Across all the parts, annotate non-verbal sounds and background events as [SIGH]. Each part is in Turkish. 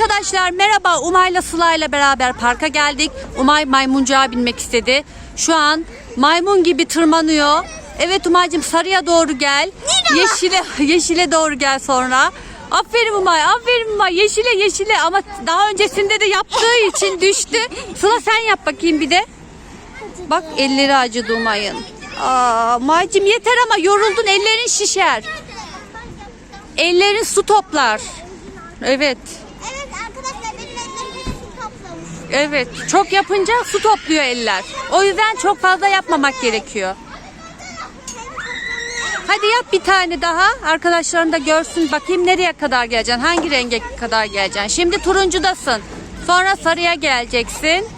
Arkadaşlar merhaba Umay'la Sıla'yla beraber parka geldik. Umay maymuncağa binmek istedi. Şu an maymun gibi tırmanıyor. Evet Umay'cığım sarıya doğru gel. Yeşile [LAUGHS] yeşile doğru gel sonra. Aferin Umay, aferin Umay. Yeşile yeşile ama daha öncesinde de yaptığı için düştü. [LAUGHS] Sıla sen yap bakayım bir de. Bak elleri acıdı Umay'ın. Aa, Umay'cığım yeter ama yoruldun ellerin şişer. Ellerin su toplar. Evet. Evet arkadaşlar benim ellerim hep su toplamış. Evet. Çok yapınca su topluyor eller. O yüzden çok fazla yapmamak gerekiyor. Hadi yap bir tane daha. Arkadaşların da görsün. Bakayım nereye kadar geleceksin. Hangi renge kadar geleceksin. Şimdi turuncudasın. Sonra sarıya geleceksin.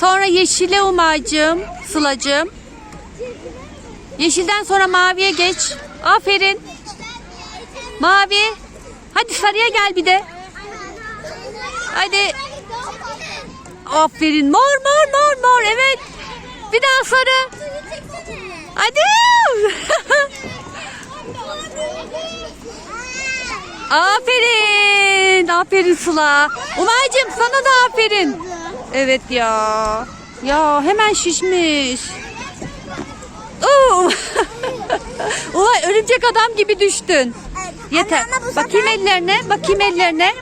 Sonra yeşile umacığım. Sılacığım. Yeşilden sonra maviye geç. Aferin. Mavi. Hadi sarıya gel bir de. Hadi. Aferin. Mor mor mor mor. Evet. Bir daha sarı. Hadi. [LAUGHS] aferin. Aferin Sıla. Umay'cığım sana da aferin. Evet ya. Ya hemen şişmiş. Oo. [LAUGHS] Umay örümcek adam gibi düştün. Yeter. Bakayım ellerine. Bakayım ellerine.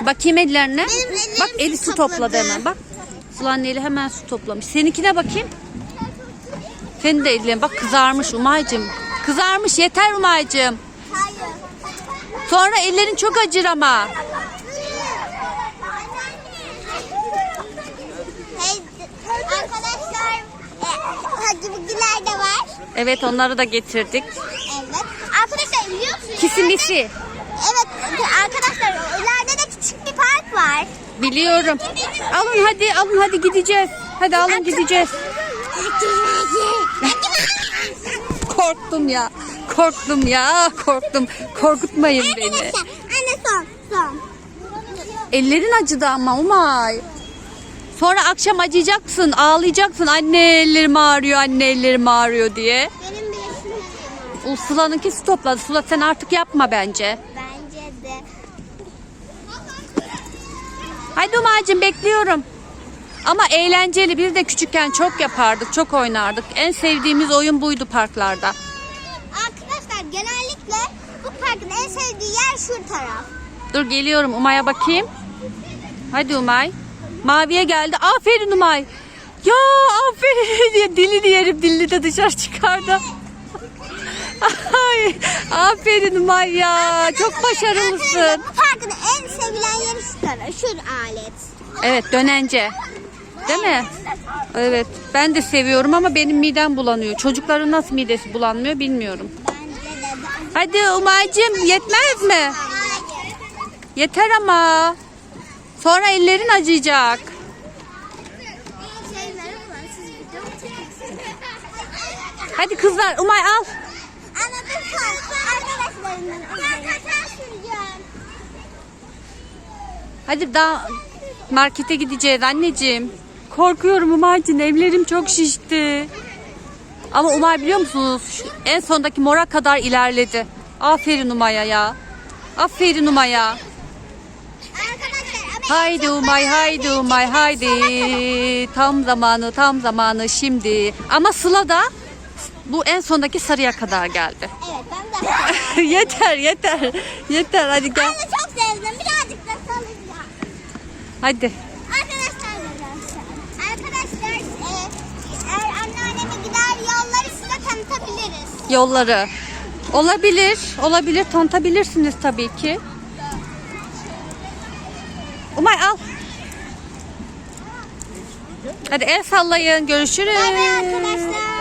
Ellerine. Benim ellerim Bak eli su topladı hemen. Bak. Sıla'nın eli hemen su toplamış. Seninkine bakayım. Senin de ellerin. Bak kızarmış Umay'cığım. Kızarmış yeter Umay'cığım. Hayır. Sonra ellerin çok acır ama. Hey, arkadaşlar e, de var. Evet onları da getirdik. Evet. Arkadaşlar biliyor musunuz? Kisimisi. Evet arkadaşlar ileride de küçük bir park var. Biliyorum. Alın hadi alın hadi gideceğiz. Hadi alın gideceğiz. [LAUGHS] Korktum ya. Korktum ya. Korktum. Korkutmayın beni. Arkadaşlar anne son son. Ellerin acıdı ama Umay. Sonra akşam acıyacaksın, ağlayacaksın. Anne ellerim ağrıyor, anne ellerim ağrıyor diye. Benim bir yaşım O Sıla'nınki su topladı. Sıla sen artık yapma bence. bence de. Haydi Umay'cığım bekliyorum. Ama eğlenceli. Biz de küçükken çok yapardık, çok oynardık. En sevdiğimiz oyun buydu parklarda. Arkadaşlar genellikle bu parkın en sevdiği yer şu taraf. Dur geliyorum Umay'a bakayım. Hadi Umay. Maviye geldi. Aferin Umay. Ya aferin [LAUGHS] diye dilini yerim dilini de dışarı çıkardı. Ay, aferin Umay ya. Çok başarılısın. bu parkın en sevilen yeri şu. Şu alet. Evet dönence. Değil mi? Evet. Ben de seviyorum ama benim midem bulanıyor. Çocukların nasıl midesi bulanmıyor bilmiyorum. Hadi Umay'cığım yetmez mi? Yeter ama. Sonra ellerin acıyacak. Hadi kızlar Umay al. Anladım son. Arkadaşlarımdan Ben kaçar süreceğim. Hadi daha markete gideceğiz anneciğim. Korkuyorum Umay'cığım evlerim çok şişti. Ama Umay biliyor musunuz şu en sondaki mora kadar ilerledi. Aferin Umay'a ya. Aferin Umay'a. Haydi Umay haydi Umay haydi. Tam zamanı tam zamanı şimdi. Ama Sıla da bu en sondaki sarıya kadar geldi. Evet ben de. [LAUGHS] yeter yeter. Yeter hadi gel. De çok sevdim. Birazcık da salacağım. Hadi. Arkadaşlar Arkadaşlar e, eğer anneanneme gider yolları size tanıtabiliriz. Yolları. Olabilir. Olabilir. Tanıtabilirsiniz tabii ki. Umay al. Hadi el sallayın. Görüşürüz. Bay bay arkadaşlar.